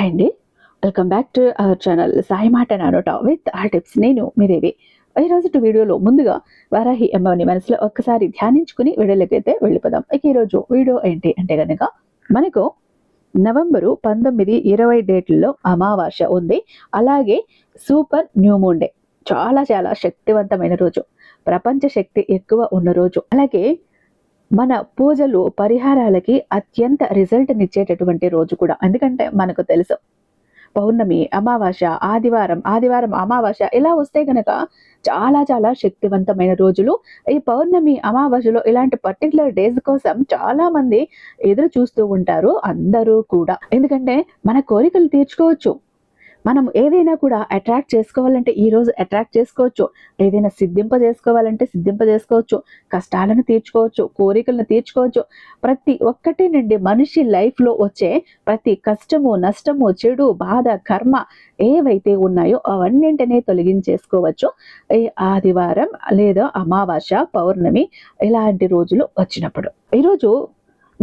Hi అండి. Welcome back to our channel Sai మాట నానోట విత్ ఆ టిప్స్ నేను మీ దేవి. వీడియోలో ముందుగా వారాహి అమ్మని మనసులో ఒక్కసారి ధ్యానించుకుని వీడియోలకైతే వెళ్ళిపోదాం. ఇక ఈరోజు వీడియో ఏంటి అంటే కనుక మనకు నవంబరు పంతొమ్మిది ఇరవై డేట్లలో అమావాస్య ఉంది. అలాగే సూపర్ న్యూమూన్ డే. చాలా చాలా శక్తివంతమైన రోజు. ప్రపంచ శక్తి ఎక్కువ ఉన్న రోజు. అలాగే మన పూజలు పరిహారాలకి అత్యంత రిజల్ట్నిచ్చేటటువంటి రోజు కూడా. ఎందుకంటే మనకు తెలుసు పౌర్ణమి అమావాస్య ఆదివారం ఆదివారం అమావాస్య ఇలా వస్తే గనక చాలా చాలా శక్తివంతమైన రోజులు. ఈ పౌర్ణమి అమావాస్యలో ఇలాంటి పర్టికులర్ డేస్ కోసం చాలా మంది ఎదురు చూస్తూ ఉంటారు అందరూ కూడా. ఎందుకంటే మన కోరికలు తీర్చుకోవచ్చు. మనం ఏదైనా కూడా అట్రాక్ట్ చేసుకోవాలంటే ఈ రోజు అట్రాక్ట్ చేసుకోవచ్చు. ఏదైనా సిద్ధింప చేసుకోవాలంటే సిద్ధింప చేసుకోవచ్చు. కష్టాలను తీర్చుకోవచ్చు. కోరికలను తీర్చుకోవచ్చు. ప్రతి ఒక్కటి నుండి మనిషి లైఫ్లో వచ్చే ప్రతి కష్టము నష్టము చెడు బాధ కర్మ ఏవైతే ఉన్నాయో అవన్నింటినీ తొలగించేసుకోవచ్చు. ఈ ఆదివారం లేదా అమావాస్య పౌర్ణమి ఇలాంటి రోజులు వచ్చినప్పుడు. ఈరోజు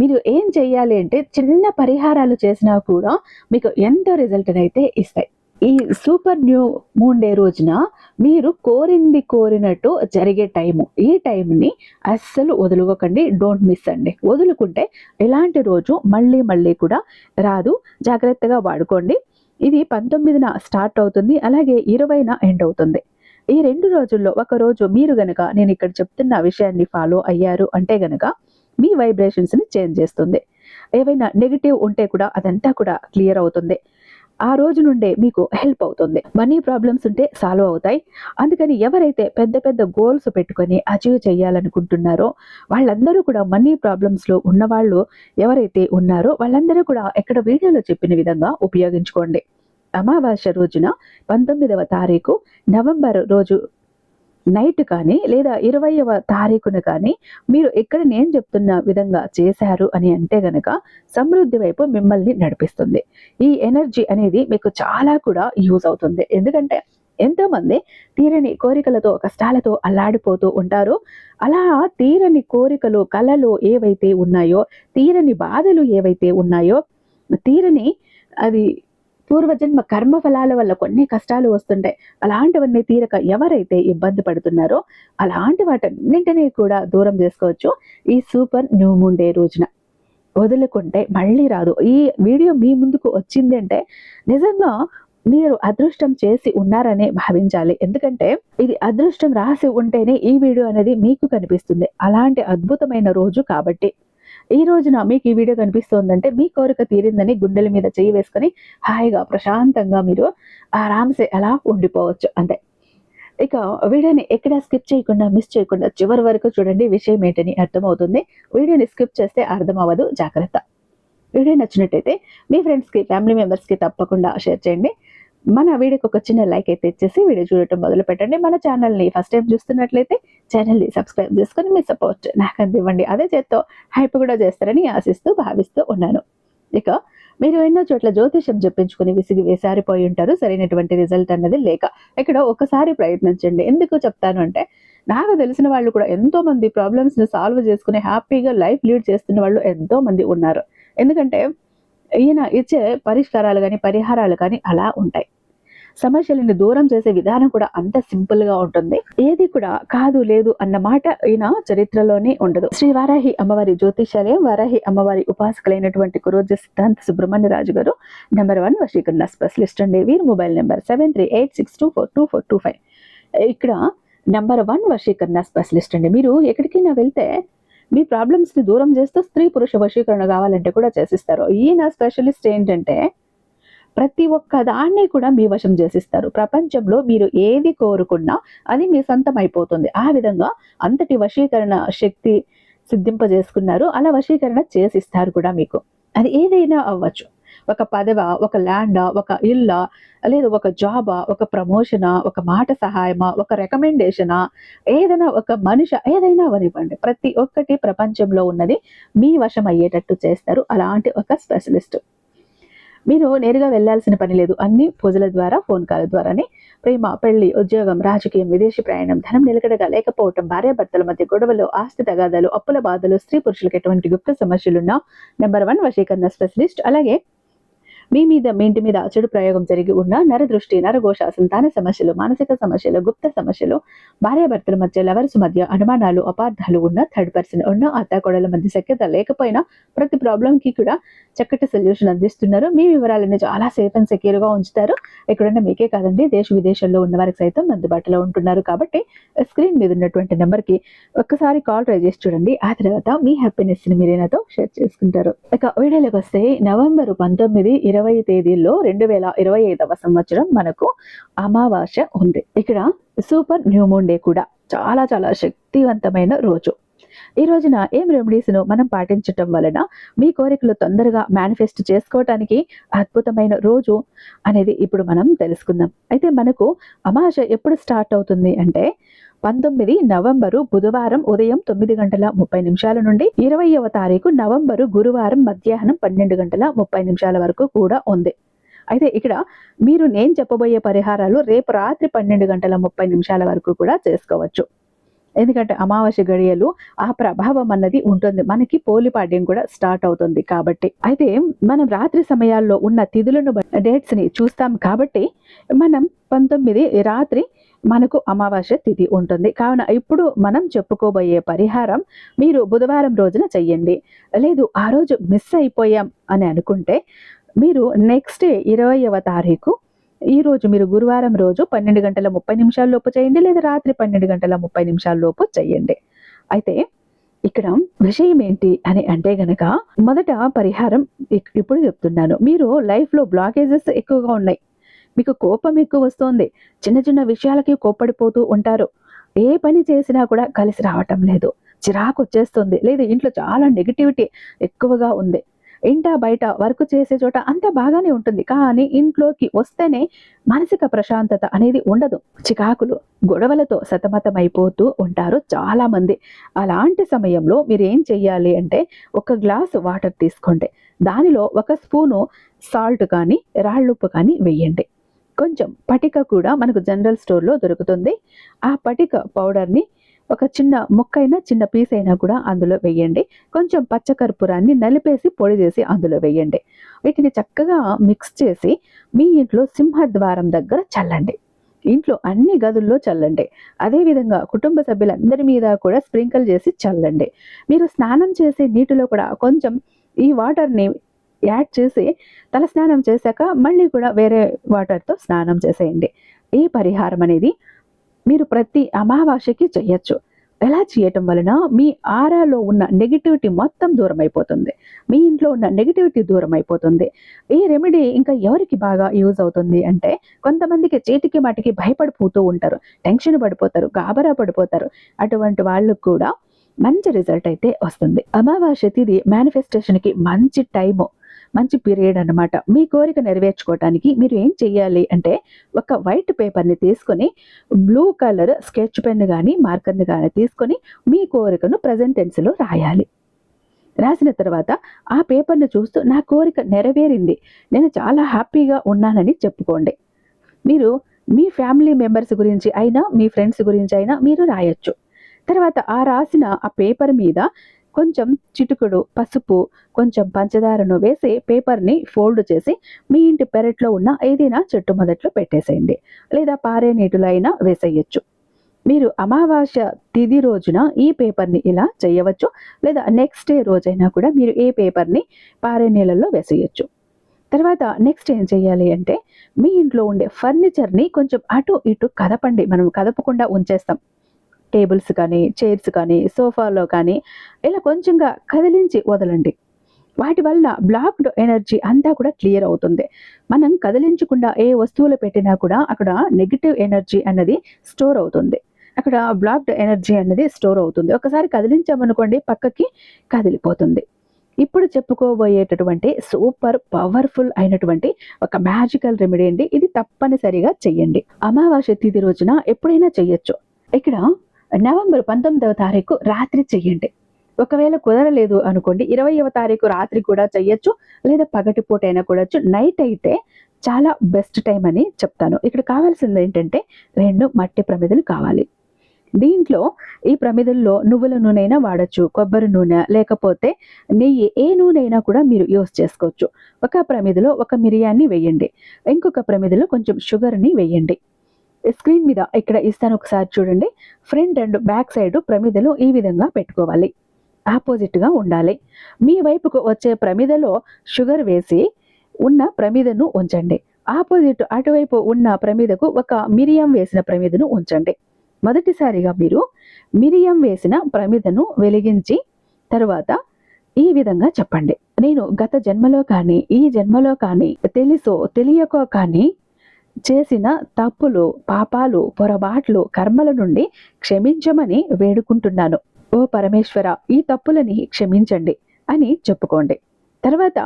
మీరు ఏం చేయాలి అంటే చిన్న పరిహారాలు చేసినా కూడా మీకు ఎంతో రిజల్ట్ అయితే ఇస్తాయి. ఈ సూపర్ న్యూ మూన్ డే రోజున మీరు కోరింది కోరినట్టు జరిగే టైము. ఈ టైంని అస్సలు వదులుకోకండి. డోంట్ మిస్ అండి. వదులుకుంటే ఇలాంటి రోజు మళ్ళీ మళ్ళీ కూడా రాదు. జాగ్రత్తగా వాడుకోండి. ఇది పంతొమ్మిదిన స్టార్ట్ అవుతుంది. అలాగే ఇరవైన ఎండ్ అవుతుంది. ఈ రెండు రోజుల్లో ఒక రోజు మీరు గనక నేను ఇక్కడ చెప్తున్న విషయాన్ని ఫాలో అయ్యారు అంటే గనక మీ వైబ్రేషన్స్ని చేంజ్ చేస్తుంది. ఏవైనా నెగిటివ్ ఉంటే కూడా అదంతా కూడా క్లియర్ అవుతుంది. ఆ రోజు నుండే మీకు హెల్ప్ అవుతుంది. మనీ ప్రాబ్లమ్స్ ఉంటే సాల్వ్ అవుతాయి. అందుకని ఎవరైతే పెద్ద పెద్ద గోల్స్ పెట్టుకొని అచీవ్ చేయాలనుకుంటున్నారో వాళ్ళందరూ కూడా మనీ ప్రాబ్లమ్స్లో ఉన్నవాళ్ళు ఎవరైతే ఉన్నారో వాళ్ళందరూ కూడా ఎక్కడ వీడియోలో చెప్పిన విధంగా ఉపయోగించుకోండి. అమావాస్య రోజున పంతొమ్మిదవ తారీఖు నవంబర్ రోజు నైట్ కానీ లేదా ఇరవైవ తారీఖున కానీ మీరు ఇక్కడ నేను చెప్తున్న విధంగా చేశారు అని అంటే గనక సమృద్ధి వైపు మిమ్మల్ని నడిపిస్తుంది. ఈ ఎనర్జీ అనేది మీకు చాలా కూడా యూజ్ అవుతుంది. ఎందుకంటే ఎంతోమంది తీరని కోరికలతో కష్టాలతో అల్లాడిపోతూ ఉంటారు. అలా తీరని కోరికలు కళలు ఏవైతే ఉన్నాయో తీరని బాధలు ఏవైతే ఉన్నాయో తీరని అది పూర్వజన్మ కర్మ ఫలాల వల్ల కొన్ని కష్టాలు వస్తుంటాయి. అలాంటివన్నీ తీరక ఎవరైతే ఇబ్బంది పడుతున్నారో అలాంటి వాటన్నింటినీ కూడా దూరం చేసుకోవచ్చు. ఈ సూపర్ న్యూ మూన్ డే రోజున. వదులుకుంటే మళ్ళీ రాదు. ఈ వీడియో మీ ముందుకు వచ్చింది అంటే నిజంగా మీరు అదృష్టం చేసి ఉన్నారనే భావించాలి. ఎందుకంటే ఇది అదృష్టం రాసి ఉంటేనే ఈ వీడియో అనేది మీకు కనిపిస్తుంది. అలాంటి అద్భుతమైన రోజు కాబట్టి. ఈ రోజున మీకు ఈ వీడియో కనిపిస్తోందంటే మీ కోరిక తీరిందని గుండెల మీద చేయి వేసుకొని హాయిగా ప్రశాంతంగా మీరు ఆరామ్సే అలా ఉండిపోవచ్చు. అంతే. ఇక వీడియోని ఎక్కడ స్కిప్ చేయకుండా మిస్ చేయకుండా చివరి వరకు చూడండి. విషయం ఏంటని అర్థమవుతుంది. వీడియోని స్కిప్ చేస్తే అర్థం అవ్వదు జాగ్రత్త. వీడియో నచ్చినట్టయితే మీ ఫ్రెండ్స్కి ఫ్యామిలీ మెంబర్స్కి తప్పకుండా షేర్ చేయండి. మన వీడియోకి ఒక చిన్న లైక్ అయితే ఇచ్చేసి వీడియో చూడటం మొదలు పెట్టండి. మన ఛానల్ని ఫస్ట్ టైం చూస్తున్నట్లయితే ఛానల్ని సబ్స్క్రైబ్ చేసుకొని మీ సపోర్ట్ నాకు అందివ్వండి. అదే చేత్తో హైప్ కూడా చేస్తారని ఆశిస్తూ భావిస్తూ ఉన్నాను. ఇక మీరు ఎన్నో చోట్ల జ్యోతిషం చెప్పించుకుని విసిగి వేసారిపోయి ఉంటారు. సరైనటువంటి రిజల్ట్ అన్నది లేక ఇక్కడ ఒకసారి ప్రయత్నించండి. ఎందుకు చెప్తాను అంటే నాకు తెలిసిన వాళ్ళు కూడా ఎంతో మంది ప్రాబ్లమ్స్ని సాల్వ్ చేసుకుని హ్యాపీగా లైఫ్ లీడ్ చేస్తున్న వాళ్ళు ఎంతో మంది ఉన్నారు. ఎందుకంటే ఈయన ఇచ్చే పరిష్కారాలు కానీ పరిహారాలు కానీ అలా ఉంటాయి. సమస్యలను దూరం చేసే విధానం కూడా అంత సింపుల్గా ఉంటుంది. ఏది కూడా కాదు లేదు అన్న మాట ఈయన చరిత్రలోనే ఉండదు. శ్రీ వారాహి అమ్మవారి జ్యోతిషాలయం వారాహి అమ్మవారి ఉపాసకులైనటువంటి కురోజ సిద్ధాంత్ సుబ్రహ్మణ్య రాజు గారు నెంబర్ వన్ వశీకరణ స్పెషలిస్ట్ అండి. వీరి mobile number seven three eight six two four two four two five. ఇక్కడ నెంబర్ వన్ వశీకరణ స్పెషలిస్ట్ అండి. మీరు ఎక్కడికైనా వెళ్తే మీ ప్రాబ్లమ్స్ని దూరం చేస్తూ స్త్రీ పురుష వశీకరణ కావాలంటే కూడా చేసిస్తారు. ఈయన స్పెషలిస్ట్ ఏంటంటే ప్రతి ఒక్క దాన్ని కూడా మీ వశం చేసిస్తారు. ప్రపంచంలో మీరు ఏది కోరుకున్నా అది మీ సొంతం అయిపోతుంది. ఆ విధంగా అంతటి వశీకరణ శక్తి సిద్ధింపజేసుకున్నారు. అలా వశీకరణ చేసిస్తారు కూడా మీకు. అది ఏదైనా అవ్వచ్చు. ఒక పదవ ఒక ల్యాండా ఒక ఇల్లా లేదా ఒక జాబా ఒక ప్రమోషనా ఒక మాట సహాయమా ఒక రికమెండేషనా ఏదైనా ఒక మనిషి ఏదైనా అవనివ్వండి. ప్రతి ఒక్కటి ప్రపంచంలో ఉన్నది మీ వశం అయ్యేటట్టు చేస్తారు. అలాంటి ఒక స్పెషలిస్ట్ మీరు నేరుగా వెళ్ళాల్సిన పని లేదు. అన్ని పూజల ద్వారా ఫోన్ కాల్ ద్వారానే ప్రేమ పెళ్ళి ఉద్యోగం రాజకీయం విదేశీ ప్రయాణం ధనం నిలకడగా లేకపోవటం భార్యాభర్తల మధ్య గొడవలు ఆస్తి తగాదాలు అప్పుల బాధలు స్త్రీ పురుషులకు ఎటువంటి గుప్త సమస్యలున్నా నెంబర్ వన్ వశీకరణ స్పెషలిస్ట్ అలాగే మీ మీద మీ ఇంటి మీద చెడు ప్రయోగం జరిగి ఉన్న నరదృష్టి నరఘోష సంతాన సమస్యలు మానసిక సమస్యలు గుప్త సమస్యలు భార్యాభర్తల మధ్య లవర్స్ మధ్య అనుమానాలు అపార్థాలు ఉన్న థర్డ్ పర్సన్ ఉన్న అత్తాకోడల మధ్య సఖ్యత లేకపోయినా ప్రతి ప్రాబ్లం కి కూడా చక్కటి సొల్యూషన్ అందిస్తున్నారు. మీ వివరాలను చాలా సేఫ్ అండ్ సెక్యూర్గా ఉంచుతారు. ఎక్కడన్నా మీకే కాదండి దేశ విదేశాల్లో ఉన్న వారికి సైతం అందుబాటులో ఉంటున్నారు కాబట్టి స్క్రీన్ మీద ఉన్నటువంటి నెంబర్కి ఒక్కసారి కాల్ ట్రై చేసి చూడండి. ఆ తర్వాత మీ హ్యాపీనెస్ని మీరు నాతో షేర్ చేసుకుంటారు. ఇక వీడియోలోకి వస్తే నవంబర్ పంతొమ్మిది ఇరవై ఇరవై తేదీల్లో రెండు వేల ఇరవై ఐదవ సంవత్సరం మనకు అమావాస్య ఉంది. ఇక్కడ సూపర్ న్యూ మూన్ డే కూడా చాలా చాలా శక్తివంతమైన రోజు. ఈ రోజున ఏం రెమెడీస్ను మనం పాటించటం వలన మీ కోరికలు తొందరగా మేనిఫెస్ట్ చేసుకోవటానికి అద్భుతమైన రోజు అనేది ఇప్పుడు మనం తెలుసుకుందాం. అయితే మనకు అమావాస్య ఎప్పుడు స్టార్ట్ అవుతుంది అంటే పంతొమ్మిది నవంబరు బుధవారం ఉదయం తొమ్మిది గంటల ముప్పై నిమిషాల నుండి ఇరవైవ తారీఖు నవంబరు గురువారం మధ్యాహ్నం పన్నెండు గంటల ముప్పై నిమిషాల వరకు కూడా ఉంది. అయితే ఇక్కడ మీరు నేను చెప్పబోయే పరిహారాలు రేపు రాత్రి పన్నెండు గంటల ముప్పై నిమిషాల వరకు కూడా చేసుకోవచ్చు. ఎందుకంటే అమావాస్య గడియలు ఆ ప్రభావం అన్నది ఉంటుంది. మనకి పోలిపాడ్యం కూడా స్టార్ట్ అవుతుంది కాబట్టి. అయితే మనం రాత్రి సమయాల్లో ఉన్న తిథులను డేట్స్ని చూస్తాం కాబట్టి మనం పంతొమ్మిది రాత్రి మనకు అమావాస్య తిథి ఉంటుంది. కావున ఇప్పుడు మనం చెప్పుకోబోయే పరిహారం మీరు బుధవారం రోజున చెయ్యండి. లేదు ఆ రోజు మిస్ అయిపోయాం అని అనుకుంటే మీరు నెక్స్ట్ డే ఇరవైవ తారీఖు ఈరోజు మీరు గురువారం రోజు పన్నెండు గంటల ముప్పై నిమిషాల లోపు చేయండి లేదా రాత్రి పన్నెండు గంటల ముప్పై నిమిషాల లోపు చేయండి అయితే ఇక్కడ విషయం ఏంటి అని అంటే గనక మొదట పరిహారం ఇప్పుడు చెప్తున్నాను. మీరు లైఫ్లో బ్లాకేజెస్ ఎక్కువగా ఉన్నాయి. మీకు కోపం ఎక్కువ వస్తోంది. చిన్న చిన్న విషయాలకి కోప్పడిపోతూ ఉంటారు. ఏ పని చేసినా కూడా కలిసి రావటం లేదు. చిరాకు వచ్చేస్తుంది. లేదు ఇంట్లో చాలా నెగిటివిటీ ఎక్కువగా ఉంది. ఇంట బయట వర్క్ చేసే చోట అంతా బాగానే ఉంటుంది. కానీ ఇంట్లోకి వస్తేనే మానసిక ప్రశాంతత అనేది ఉండదు. చికాకులు గొడవలతో సతమతమైపోతూ ఉంటారు చాలా మంది అలాంటి సమయంలో మీరు ఏం చెయ్యాలి అంటే ఒక గ్లాసు వాటర్ తీసుకోండి. దానిలో ఒక స్పూను సాల్ట్ కానీ రాళ్ళుప్పు కానీ వేయండి. కొంచెం పటిక కూడా మనకు జనరల్ స్టోర్లో దొరుకుతుంది. ఆ పటిక పౌడర్ని ఒక చిన్న ముక్కైనా చిన్న పీస్ అయినా కూడా అందులో వేయండి. కొంచెం పచ్చకర్పూరాన్ని నలిపేసి పొడి చేసి అందులో వేయండి. వీటిని చక్కగా మిక్స్ చేసి మీ ఇంట్లో సింహద్వారం దగ్గర చల్లండి. ఇంట్లో అన్ని గదుల్లో చల్లండి. అదేవిధంగా కుటుంబ సభ్యులందరి మీద కూడా స్ప్రింకిల్ చేసి చల్లండి. మీరు స్నానం చేసే నీటిలో కూడా కొంచెం ఈ వాటర్ని యాడ్ చేసి తల స్నానం చేశాక మళ్ళీ కూడా వేరే వాటర్తో స్నానం చేసేయండి. ఈ పరిహారం అనేది మీరు ప్రతి అమావాస్యకి చేయొచ్చు. ఎలా చేయటం వలన మీ ఆరాలో ఉన్న నెగిటివిటీ మొత్తం దూరం అయిపోతుంది మీ ఇంట్లో ఉన్న నెగిటివిటీ దూరం అయిపోతుంది ఈ రెమెడీ ఇంకా ఎవరికి బాగా యూజ్ అవుతుంది అంటే కొంతమందికి చేతికి మాటికి భయపడిపోతూ ఉంటారు. టెన్షన్ పడిపోతారు గాబరా పడిపోతారు. అటువంటి వాళ్ళకు కూడా మంచి రిజల్ట్ అయితే వస్తుంది. అమావాస్య తిది మేనిఫెస్టేషన్కి మంచి టైము మంచి పీరియడ్ అనమాట మీ కోరిక నెరవేర్చుకోవటానికి మీరు ఏం చెయ్యాలి అంటే ఒక వైట్ పేపర్ని తీసుకొని బ్లూ కలర్ స్కెచ్ పెన్ కానీ మార్కర్ని కానీ తీసుకొని మీ కోరికను ప్రజెంటెన్స్లో రాయాలి. రాసిన తర్వాత ఆ పేపర్ను చూస్తూ నా కోరిక నెరవేరింది. నేను చాలా హ్యాపీగా ఉన్నానని చెప్పుకోండి. మీరు మీ ఫ్యామిలీ మెంబర్స్ గురించి అయినా మీ ఫ్రెండ్స్ గురించి అయినా మీరు రాయొచ్చు. తర్వాత ఆ రాసిన ఆ పేపర్ మీద కొంచెం చిటుకుడు పసుపు కొంచెం పంచదారను వేసి పేపర్ని ఫోల్డ్ చేసి మీ ఇంటి పెరట్లో ఉన్న ఏదైనా చెట్టు మొదట్లో పెట్టేసేయండి లేదా పారే నీటిలో అయినా వేసేయచ్చు. మీరు అమావాస్య తిది రోజున ఈ పేపర్ని ఇలా చేయవచ్చు లేదా నెక్స్ట్ డే రోజైనా కూడా మీరు ఏ పేపర్ని పారే నీళ్ళల్లో వేసేయచ్చు. తర్వాత నెక్స్ట్ ఏం చేయాలి అంటే మీ ఇంట్లో ఉండే ఫర్నిచర్ని కొంచెం అటు ఇటు కదపండి. మనం కదపకుండా ఉంచేస్తాం. టేబుల్స్ కానీ చైర్స్ కానీ సోఫాలో కానీ ఇలా కొంచెంగా కదిలించి వదలండి. వాటి వల్ల బ్లాక్డ్ ఎనర్జీ అంతా కూడా క్లియర్ అవుతుంది. మనం కదిలించకుండా ఏ వస్తువులు పెట్టినా కూడా అక్కడ నెగిటివ్ ఎనర్జీ అన్నది స్టోర్ అవుతుంది. అక్కడ బ్లాక్డ్ ఎనర్జీ అన్నది స్టోర్ అవుతుంది. ఒకసారి కదిలించామనుకోండి పక్కకి కదిలిపోతుంది. ఇప్పుడు చెప్పుకోబోయేటటువంటి సూపర్ పవర్ఫుల్ అయినటువంటి ఒక మ్యాజికల్ రెమెడీ అండి. ఇది తప్పనిసరిగా చెయ్యండి. అమావాస్య తిథి రోజున ఎప్పుడైనా చెయ్యొచ్చు. ఇక్కడ నవంబర్ పంతొమ్మిదవ తారీఖు రాత్రి చెయ్యండి. ఒకవేళ కుదరలేదు అనుకోండి ఇరవైవ తారీఖు రాత్రి కూడా చెయ్యొచ్చు లేదా పగటిపూట అయినా కూడా నైట్ అయితే చాలా బెస్ట్ టైం అని చెప్తాను. ఇక్కడ కావాల్సింది ఏంటంటే రెండు మట్టి ప్రమిదలు కావాలి. దీంట్లో ఈ ప్రమిదల్లో నువ్వుల నూనె అయినా వాడచ్చు కొబ్బరి నూనె లేకపోతే నెయ్యి ఏ నూనె అయినా కూడా మీరు యూస్ చేసుకోవచ్చు. ఒక ప్రమిదలో ఒక మిరియాన్ని వేయండి. ఇంకొక ప్రమిదలో కొంచెం షుగర్ని వేయండి. స్క్రీన్ మీద ఇక్కడ ఇస్తాను ఒకసారి చూడండి. ఫ్రంట్ అండ్ బ్యాక్ సైడ్ ప్రమిదలు ఈ విధంగా పెట్టుకోవాలి. ఆపోజిట్గా ఉండాలి. మీ వైపుకు వచ్చే ప్రమిదలో షుగర్ వేసి ఉన్న ప్రమిదను ఉంచండి. ఆపోజిట్ అటువైపు ఉన్న ప్రమిదకు ఒక మిరియం వేసిన ప్రమిదను ఉంచండి. మొదటిసారిగా మీరు మిరియం వేసిన ప్రమిదను వెలిగించి తరువాత ఈ విధంగా చెప్పండి. నేను గత జన్మలో కానీ ఈ జన్మలో కానీ తెలుసో తెలియకో కానీ చేసిన తప్పులు పాపాలు పొరపాట్లు కర్మల నుండి క్షమించమని వేడుకుంటున్నాను. ఓ పరమేశ్వర ఈ తప్పులని క్షమించండి అని చెప్పుకోండి. తర్వాత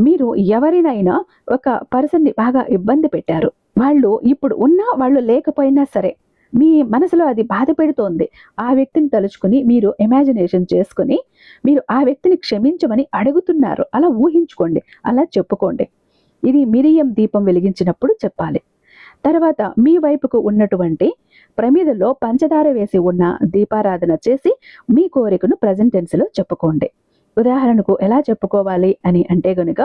మీరు ఎవరినైనా ఒక పర్సన్ని బాగా ఇబ్బంది పెట్టారు. వాళ్ళు ఇప్పుడు ఉన్నా వాళ్ళు లేకపోయినా సరే మీ మనసులో అది బాధ పెడుతోంది. ఆ వ్యక్తిని తలుచుకుని మీరు ఇమాజినేషన్ చేసుకుని మీరు ఆ వ్యక్తిని క్షమించమని అడుగుతున్నారు. అలా ఊహించుకోండి. అలా చెప్పుకోండి. ఇది మిరియం దీపం వెలిగించినప్పుడు చెప్పాలి. తర్వాత మీ వైపుకు ఉన్నటువంటి ప్రమిదలో పంచదార వేసి ఉన్న దీపారాధన చేసి మీ కోరికను ప్రజెంట్ చెప్పుకోండి. ఉదాహరణకు ఎలా చెప్పుకోవాలి అని అంటే గనుక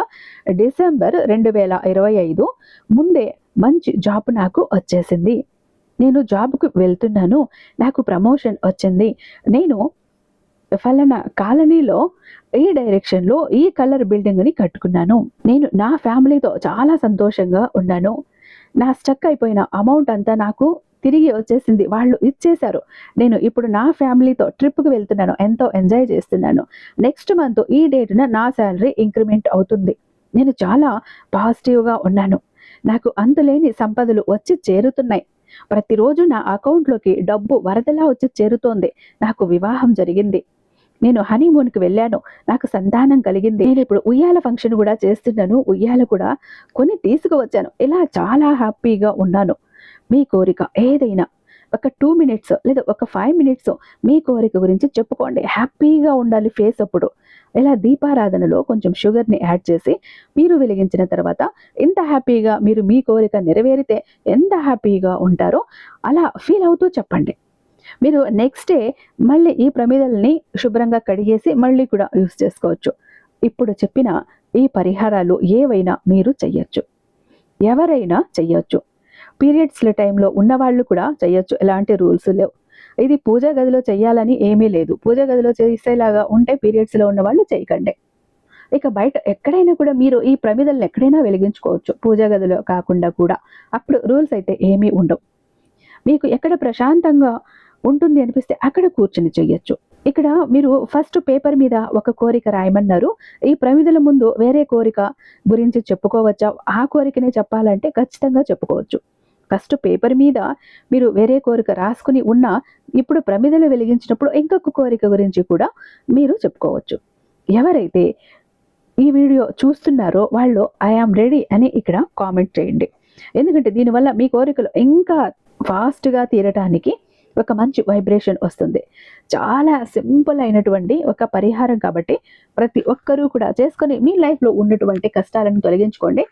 డిసెంబర్ రెండు వేల ఇరవై ఐదు ముందే మంచి జాబ్ నాకు వచ్చేసింది. నేను జాబ్కు వెళ్తున్నాను నాకు ప్రమోషన్ వచ్చింది. నేను ఫలానా కాలనీలో ఈ డైరెక్షన్లో ఈ కలర్ బిల్డింగ్ని కట్టుకున్నాను. నేను నా ఫ్యామిలీతో చాలా సంతోషంగా ఉన్నాను. నా స్టక్ అయిపోయిన అమౌంట్ అంతా నాకు తిరిగి వచ్చేసింది. వాళ్ళు ఇచ్చేశారు. నేను ఇప్పుడు నా ఫ్యామిలీతో ట్రిప్కి వెళ్తున్నాను. ఎంతో ఎంజాయ్ చేస్తున్నాను. నెక్స్ట్ మంత్ ఈ డేట్న నా శాలరీ ఇంక్రిమెంట్ అవుతుంది. నేను చాలా పాజిటివ్గా ఉన్నాను. నాకు అంతులేని సంపదలు వచ్చి చేరుతున్నాయి. ప్రతిరోజు నా అకౌంట్లోకి డబ్బు వరదలా వచ్చి చేరుతోంది. నాకు వివాహం జరిగింది. నేను హనీమూన్కి వెళ్ళాను. నాకు సంతానం కలిగింది. నేను ఇప్పుడు ఉయ్యాల ఫంక్షన్ కూడా చేస్తున్నాను. ఉయ్యాల కూడా కొని తీసుకువచ్చాను. ఇలా చాలా హ్యాపీగా ఉన్నాను. మీ కోరిక ఏదైనా ఒక టూ మినిట్స్ లేదా ఒక ఫైవ్ మినిట్స్ మీ కోరిక గురించి చెప్పుకోండి. హ్యాపీగా ఉండాలి ఫేస్ అప్పుడు. ఇలా దీపారాధనలో కొంచెం షుగర్ని యాడ్ చేసి మీరు వెలిగించిన తర్వాత ఎంత హ్యాపీగా మీరు మీ కోరిక నెరవేరితే ఎంత హ్యాపీగా ఉంటారో అలా ఫీల్ అవుతూ చెప్పండి. మీరు నెక్స్ట్ డే మళ్ళీ ఈ ప్రమిదల్ని శుభ్రంగా కడిగేసి మళ్ళీ కూడా యూస్ చేసుకోవచ్చు. ఇప్పుడు చెప్పిన ఈ పరిహారాలు ఏవైనా మీరు చెయ్యొచ్చు. ఎవరైనా చెయ్యొచ్చు. పీరియడ్స్ల టైంలో ఉన్నవాళ్ళు కూడా చెయ్యొచ్చు. ఎలాంటి రూల్స్ లేవు. ఇది పూజా గదిలో చేయాలని ఏమీ లేదు. పూజా గదిలో చేసేలాగా ఉంటే పీరియడ్స్లో ఉన్న వాళ్ళు చేయకండి. ఇక బయట ఎక్కడైనా కూడా మీరు ఈ ప్రమిదలను ఎక్కడైనా వెలిగించుకోవచ్చు. పూజా గదిలో కాకుండా కూడా. అప్పుడు రూల్స్ అయితే ఏమీ ఉండవు. మీకు ఎక్కడ ప్రశాంతంగా ఉంటుంది అనిపిస్తే అక్కడ కూర్చొని చెయ్యొచ్చు. ఇక్కడ మీరు ఫస్ట్ పేపర్ మీద ఒక కోరిక రాయమన్నారు. ఈ ప్రమిదల ముందు వేరే కోరిక గురించి చెప్పుకోవచ్చా? ఆ కోరికనే చెప్పాలంటే ఖచ్చితంగా చెప్పుకోవచ్చు. ఫస్ట్ పేపర్ మీద మీరు వేరే కోరిక రాసుకుని ఉన్నా ఇప్పుడు ప్రమిదలు వెలిగించినప్పుడు ఇంకొక కోరిక గురించి కూడా మీరు చెప్పుకోవచ్చు. ఎవరైతే ఈ వీడియో చూస్తున్నారో వాళ్ళు ఐఆమ్ రెడీ అని ఇక్కడ కామెంట్ చేయండి. ఎందుకంటే దీనివల్ల మీ కోరికలు ఇంకా ఫాస్ట్గా తీరటానికి ఒక మంచి వైబ్రేషన్ వస్తుంది. చాలా సింపుల్ అయినటువంటి ఒక పరిహారం కాబట్టి ప్రతి ఒక్కరూ కూడా చేసుకొని మీ లైఫ్లో ఉన్నటువంటి కష్టాలను తొలగించుకోండి.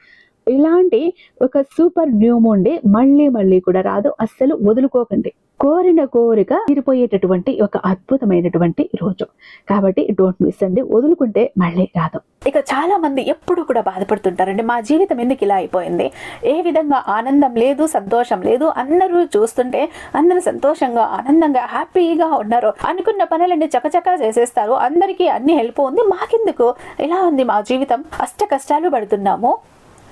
ఇలాంటి ఒక సూపర్ న్యూ మూన్ డే మళ్ళీ మళ్ళీ కూడా రాదు. అస్సలు వదులుకోకండి. కోరిన కోరిక తీరిపోయేటటువంటి ఒక అద్భుతమైనటువంటి రోజు. కాబట్టి డోంట్ మిస్ అండి. వదులుకుంటే మళ్ళీ రాదు. ఇక చాలా మంది ఎప్పుడు కూడా బాధపడుతుంటారండి. మా జీవితం ఎందుకు ఇలా అయిపోయింది? ఏ విధంగా ఆనందం లేదు సంతోషం లేదు అందరూ చూస్తుంటే అందరూ సంతోషంగా ఆనందంగా హ్యాపీగా ఉన్నారు అనుకున్న పనులన్నీ చకచకా చేసేస్తారు. అందరికీ అన్ని హెల్ప్ ఉంది. మాకెందుకు? ఇలా ఉంది మా జీవితం? అష్ట కష్టాలు పడుతున్నాము.